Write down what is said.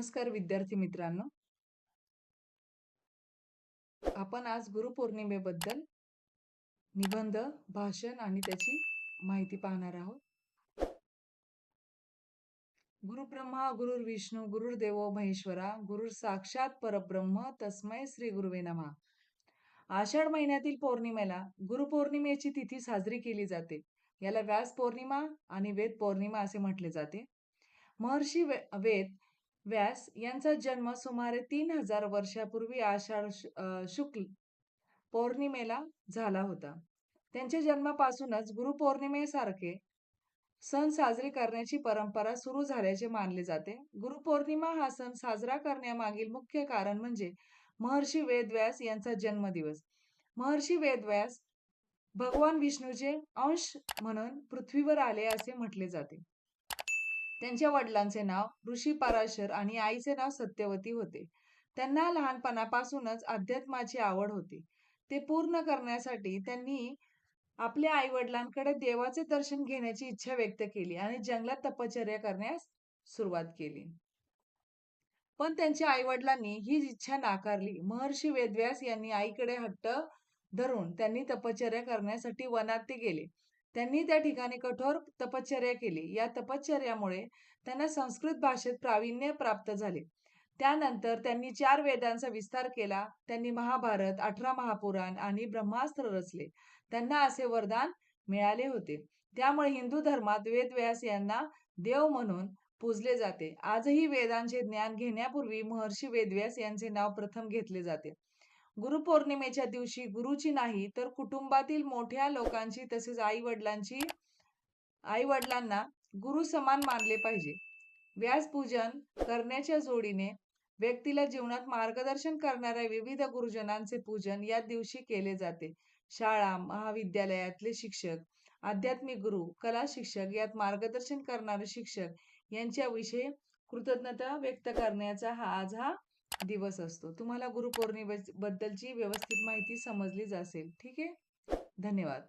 नमस्कार विद्यार्थी मित्रांनो. आपण आज गुरुपौर्णिमेबद्दल निबंध भाषण आणि त्याची माहिती पाहणार आहोत. गुरुब्रह्मा गुरुर्विष्णू गुरुर्देव महेश्वरा गुरुर साक्षात परब्रह्म तस्मय श्री गुरुवे नमा. आषाढ महिन्यातील पौर्णिमेला गुरुपौर्णिमेची तिथी साजरी केली जाते. याला व्यास पौर्णिमा आणि वेद पौर्णिमा असे म्हटले जाते. महर्षी वेद व्यास यांचा जन्म सुमारे तीन हजार वर्षापूर्वी आषाढ शुक्ल पौर्णिमेला झाला होता. त्यांच्या जन्मापासूनच गुरुपौर्णिमेसारखे सण साजरे करण्याची परंपरा सुरू झाल्याचे मानले जाते. गुरुपौर्णिमा हा सण साजरा करण्यामागील मुख्य कारण म्हणजे महर्षी वेदव्यास यांचा जन्मदिवस. महर्षी वेदव्यास भगवान विष्णूचे अंश म्हणून पृथ्वीवर आले असे म्हटले जाते. त्यांच्या वडिलांचे नाव ऋषी पराशर आणि आईचे नाव सत्यवती होते. त्यांना लहानपणापासूनच अध्यात्माची आवड होती. ते पूर्ण करण्यासाठी त्यांनी आपल्या आई वडिलांकडे देवाचे दर्शन घेण्याची इच्छा व्यक्त केली आणि जंगलात तपश्चर्या करण्यास सुरुवात केली. पण त्यांच्या आई वडिलांनी ही इच्छा नाकारली. महर्षी वेदव्यास यांनी आईकडे हट्ट धरून त्यांनी तपश्चर्या करण्यासाठी वनात ते गेले. त्यांनी त्या ठिकाणी कठोर तपश्चर्या केली. या तपश्चर्यामुळे त्यांना संस्कृत भाषेत प्रावीण्य प्राप्त झाले. त्यानंतर त्यांनी चार वेदांचा विस्तार केला. त्यांनी महाभारत अठरा महापुराण आणि ब्रह्मास्त्र रचले. त्यांना असे वरदान मिळाले होते. त्यामुळे हिंदू धर्मात वेदव्यास यांना देव म्हणून पूजले जाते. आजही वेदांचे ज्ञान घेण्यापूर्वी महर्षी वेदव्यास यांचे नाव प्रथम घेतले जाते. गुरुपौर्णिमेच्या दिवशी गुरुची नाही तर कुटुंबातील मोठ्या लोकांची तसेच आई वडिलांची आई वडिलांना गुरु समान मानले पाहिजे. व्यासपूजन करण्याच्या जोडीने व्यक्तीला जीवनात मार्गदर्शन करणाऱ्या विविध गुरुजनांचे पूजन या दिवशी केले जाते. शाळा महाविद्यालयातले शिक्षक आध्यात्मिक गुरु कला शिक्षक यात मार्गदर्शन करणारे शिक्षक यांच्याविषयी कृतज्ञता व्यक्त करण्याचा हा आज हा दिवस असतो. तुम्हाला गुरुपौर्णिमेबद्दलची व्यवस्थित माहिती समजलीच असेल. ठीक आहे? धन्यवाद.